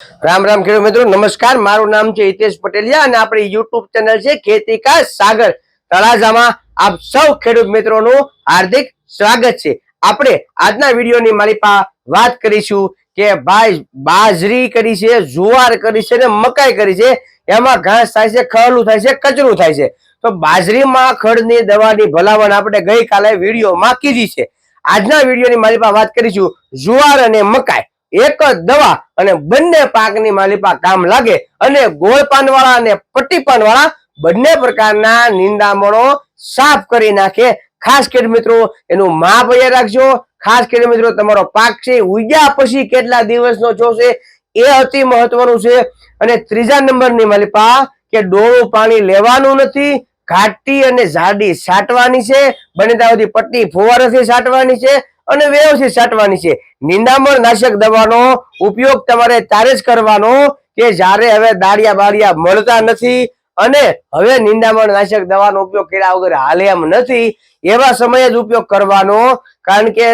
રામ રામ ખેડૂત મિત્રો, નમસ્કાર. મારું નામ છે હિતેશ પટેલિયા અને આપણી યુટ્યુબ ચેનલ છે ખેતી કા સાગર. તળાજામાં આપ સૌ ખેડૂત મિત્રોનું હાર્દિક સ્વાગત છે. આપણે આજના વિડીયોની મારી પાસે વાત કરીશું કે ભાઈ બાજરી કરી છે, જુવાર કરી છે ને મકાઈ કરી છે. એમાં ઘાસ થાય છે ખરલું થાય છે, કચરું થાય છે. તો બાજરીમાં ખડની દવાની ભલામણ આપણે ગઈકાલે વિડીયોમાં કીધી છે. આજના વિડીયોની મારી પાસે વાત કરીશું જુવાર અને મકાઈ. એક જ દવા અને બંને પાકની માલિપા કામ લાગે અને ગોળ પાનવાળા અને પટ્ટી પાનવાળા બંને પ્રકારના નિંદામણો સાફ કરી નાખે. ખાસ કરી મિત્રો, એનું માપ અહીંયા રાખજો. ખાસ કરી મિત્રો, તમારો પાક છે ઉગ્યા પછી કેટલા દિવસનો જોશે એ અતિ મહત્વનું છે. અને ત્રીજા નંબરની માલિપા કે ડોળું પાણી લેવાનું નથી, ઘાટી અને ઝાડી છાંટવાની છે. બને ત્યાં સુધી પટ્ટી ફુવારાથી છાંટવાની છે. અને વ્યવસ્થિત છાંટવાની છે. નિંદામણ નાશક દવાનો ઉપયોગ તમારે ત્યારે જ કરવાનો કે જ્યારે હવે દાળિયા બાળિયા મળતા નથી અને હવે નિંદામણ નાશક દવાનો ઉપયોગ કર્યા વગર હાલે એમ નથી, એવા સમયે જ ઉપયોગ કરવાનો. કારણ કે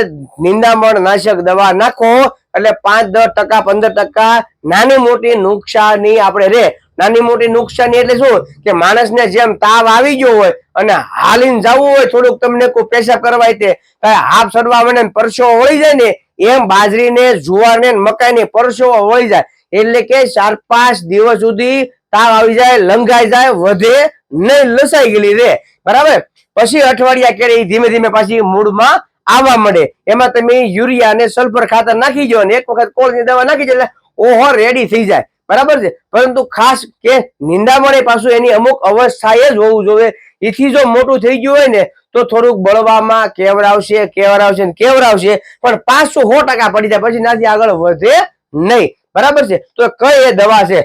નિંદામણ નાશક દવા નાખો એટલે પાંચ, દસ ટકા, પંદર ટકા નાની મોટી નુકસાની આપણે રે. નાની મોટી નુકસાની એટલે શું? કે માણસને જેમ તાવ આવી ગયો હોય અને હાલીને જવું હોય, થોડુંક તમને કોઈ પેશાબ કરવાય તે હાફ સડવા મને પરસો હોય જાય ને, એમ બાજરીને, જુવારને મકાઈને પરસો વળી જાય. એટલે કે ચાર પાંચ દિવસ સુધી તાવ આવી જાય, લંઘાઈ જાય, વધે નહીં, લસાઈ ગયેલી રે. બરાબર? પછી અઠવાડિયા કેળે ધીમે ધીમે પાછી મૂળમાં આવવા મળે એમાં તમે યુરિયા અને સલ્ફર ખાતર નાખી દો અને એક વખત કોળની દવા નાખી દો એટલે ઓહો રેડી થઈ જાય. બરાબર છે? પરંતુ ખાસ કે નિંદામણ એ પાછું એની અમુક અવસ્થાએ જ હોવું જોઈએ. એથી જો મોટું થઈ ગયું હોય ને, તો થોડુંક બળવામાં કેવરાવશે કેવરાવશે કેવરાવશે પણ પાંચસો સો ટકા પડી જાય, પછી નાથી આગળ વધે નહીં. બરાબર છે? તો કઈ એ દવા છે?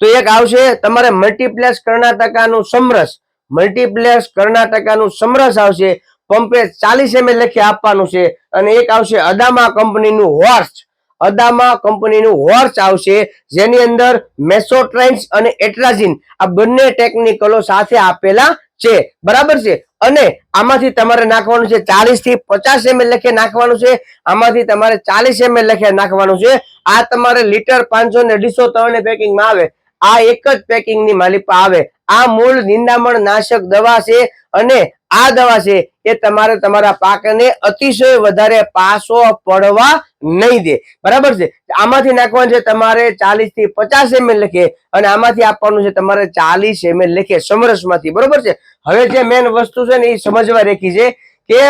તો એક આવશે, તમારે મલ્ટીપ્લેક્સ કર્ણાટકાનું સમરસ. મલ્ટીપ્લેક્સ કર્ણાટકાનું સમરસ આવશે. પંપે ચાલીસ એમએલ લખી આપવાનું છે. અને એક આવશે અદામા કંપનીનું હોર્સ. અદામા કંપનીનું હોર્સ આવશે જેની અંદર મેસોટ્રાઇન્સ અને એટ્રાઝિન આ બંને ટેકનિકલો સાથે આપેલા છે. બરાબર છે? અને આમાંથી તમારે નાખવાનું છે ચાલીસથી પચાસ એમએલ લખે નાખવાનું છે. આમાંથી તમારે ચાલીસ એમએલ લખે નાખવાનું છે. આ તમારે લીટર પાંચસો ને અઢીસો ત્રણ પેકિંગમાં આવે. આ એક જ પેકિંગની માલિપા આવે. આ મૂળ નિંદામણ નાશક દવા છે અને આ દવા છે એ તમારે તમારા પાકને અતિશય વધારે પાસો પડવા નહીં દે. બરાબર છે? આમાંથી નાખવાનું છે તમારે ચાલીસથી પચાસ એમએલ લખે અને આમાંથી આપવાનું છે તમારે ચાલીસ એમએલ લખે સમરસમાંથી. બરોબર છે? હવે જે મેન વસ્તુ છે ને એ સમજવા રેખી છે કે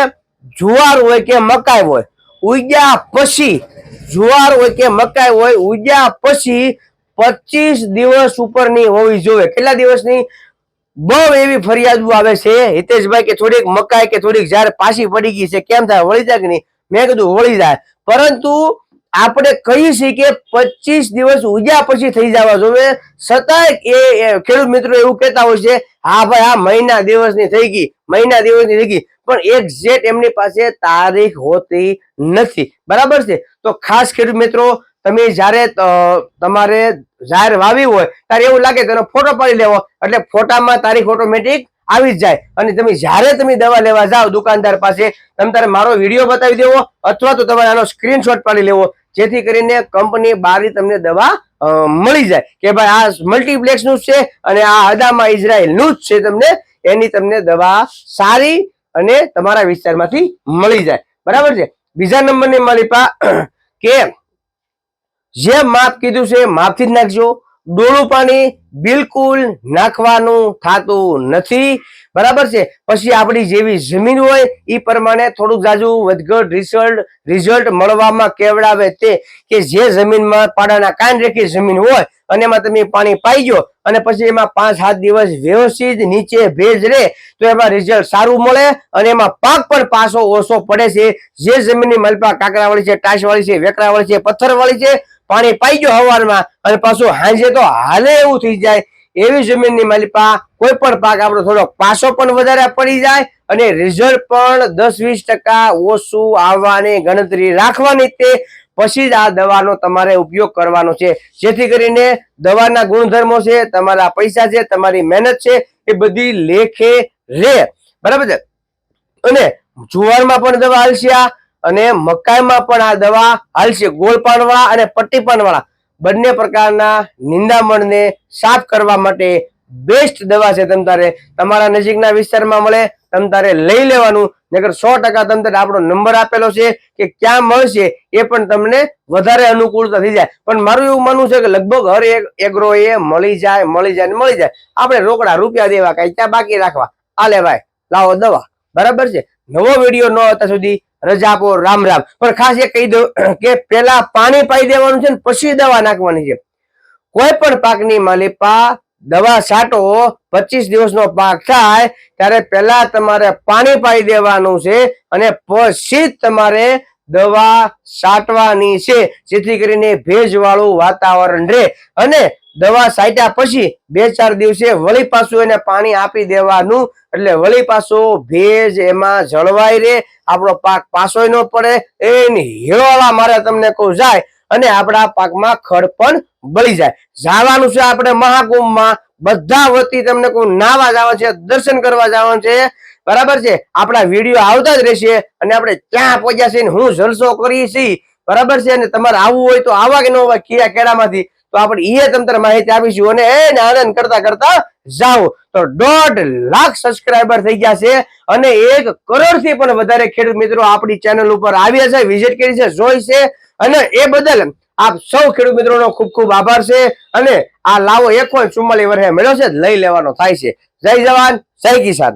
જુવાર હોય કે મકાઈ હોય, ઉગ્યા પછી જુવાર હોય કે મકાઈ હોય, ઉગ્યા પછી પચીસ દિવસ ઉપરની હોવી જોઈએ. કેટલા દિવસની? બહુ એવી ફરિયાદો આવે છે. હિતેશભાઈ કે થોડીક મકાઈ કે થોડીક જ્યારે પાછી પડી ગઈ છે. કેમ થાય? વળી જાય કે નહીં? મેં કીધું વળી જાય. પરંતુ આપણે કહીએ છીએ કે પચીસ દિવસ ઉજ્યા પછી થઈ જવા છતાંય એ એ ખેડૂત મિત્રો એવું કહેતા હોય છે, હા ભાઈ, આ મહિના દિવસની થઈ ગઈ, મહિના દિવસની થઈ ગઈ. પણ એક્ઝેક્ટ એમની પાસે તારીખ હોતી નથી. બરાબર છે? તો ખાસ ખેડૂત મિત્રો તમે જ્યારે તમારે જાહેર વાવી હોય, ત્યારે એવું લાગે તેનો ફોટો પાડી લેવો. એટલે ફોટામાં તારીખ ઓટોમેટિક આવી જ જાય. અને તમે જ્યારે તમે દવા લેવા જાઓ દુકાનદાર પાસે, તમે તારે મારો વીડિયો બતાવી દેવો, અથવા તો તમારે આનો સ્ક્રીનશોટ પાડી લેવો, જેથી કરીને કંપની બહારની તમને દવા મળી જાય. કે ભાઈ આ મલ્ટીપ્લેક્સનું જ છે અને આ અદામા ઇઝરાયલનું જ છે તમને, એની તમને દવા સારી અને તમારા વિસ્તારમાંથી મળી જાય. બરાબર છે? બીજા નંબરની મારી પા કે જે માપ કીધું છે માપથી જ નાખજો. ડોળું પાણી બિલકુલ નાખવાનું થતું નથી. બરાબર છે? પછી આપણી જેવી જમીન હોય એ પ્રમાણે થોડુંક જાજુ વધઘટ રિઝલ્ટ રિઝલ્ટ મળવામાં કેવડાવે તે કે જે જમીનમાં પાડાના કાન રેખી જમીન હોય, અને એમાં તમે પાણી પાઈ ગયો, અને પછી એમાં પાંચ સાત દિવસ વ્યવસ્થિત નીચે ભેજ રહે, તો એમાં રિઝલ્ટ સારું મળે, અને એમાં પાક પણ પાછો ઓછો પડે છે. જે જમીનની મલપા કાંકરાવાળી છે ટાશવાળી છે, વેકરાવાળી છે, પથ્થરવાળી છે પાણી પાઈ ગયો હવારમાં અને પાછું હાંજે તો હાલે એવું થઈ જાય. એવી જમીનની માલિપા કોઈ પણ પાક આપણો થોડો પાસો પણ વધારે પડી જાય અને રિઝલ્ટ પણ દસ વીસ ટકા ઓછું આવવાની ગણતરી રાખવાની તે પછી જ આ દવાનો તમારે ઉપયોગ કરવાનો છે. જેથી કરીને દવાના ગુણધર્મો છે, તમારા પૈસા છે, તમારી મહેનત છે, એ બધી લેખે રે. બરાબર છે? અને જુવારમાં પણ દવા હાલશે આ. અને મકાઈમાં પણ આ દવા હાલશે ગોળ પાનવાળા અને પટ્ટી પાનવાળા બંને પ્રકારના નિંદામણને સાફ કરવા માટે બેસ્ટ દવા છે તમ તારે. તમારા નજીકના વિસ્તારમાં મળે, તમ તારે લઈ લેવાનું. નગર સો ટકા તમ તારે આપણો નંબર આપેલો છે કે ક્યાં મળશે એ પણ તમને વધારે અનુકૂળતા થઈ જાય. પણ મારું એવું માનવું છે કે લગભગ હર એક એગ્રો એ મળી જાય મળી જાય મળી જાય. આપણે રોકડા રૂપિયા દેવા કઈ ત્યાં બાકી રાખવા? આલે ભાઈ, લાવો દવા. બરાબર છે? નવો વીડિયો ન હતા સુધી રજા આપો, રામ રામ. પણ ખાસ એ કહી દઉં કે પેલા પાણી પાઈ દેવાનું છે ને પછી દવા નાખવાની છે. કોઈ પણ પાકની માલિપા દવા છાંટો, પચીસ દિવસનો પાક થાય, ત્યારે પહેલા તમારે પાણી પાઈ દેવાનું છે અને પછી તમારે દવા છાંટવાની છે. જેથી કરીને ભેજવાળું વાતાવરણ રહે. અને દવા સાટ્યા પછી બે ચાર દિવસે વળી પાછું એને પાણી આપી દેવાનું. એટલે વળી પાછું ભેજ એમાં જળવાઈ રહે, આપણો પાક પાછોય ન પડે, એની હેળોળા મારે તમને કહું જાય, અને આપણા પાકમાં ખડ પણ બળી જાય. જવાનું છે આપણે મહાકુંભમાં, બધા વતી તમને કહું, નાવા જવા છે, દર્શન કરવા જવાનું છે. બરાબર છે? આપણા વીડિયો આવતા જ રહેશે, અને આપણે ક્યાં પહોંચ્યા છીએ હું જલસો કરી છીએ બરાબર છે? અને તમારે આવવું હોય તો આવા કે ન આવા કયા કેળામાંથી તો આપણે ઈએ તંત્ર માહિતી આપીશું અને એને આનંદ કરતા કરતા જાઓ. તો દોઢ લાખ સબસ્ક્રાઈબર થઈ ગયા છે અને એક કરોડથી પણ વધારે ખેડૂત મિત્રો આપણી ચેનલ ઉપર આવ્યા છે વિઝિટ કરી છે, જોઈ છે અને એ બદલ આપ સૌ ખેડૂત મિત્રોનો ખૂબ ખૂબ આભાર છે અને આ લાવો એક વર્ષે મળ્યો છે, લઈ લેવાનો થાય છે. જય જવાન, જય કિસાન.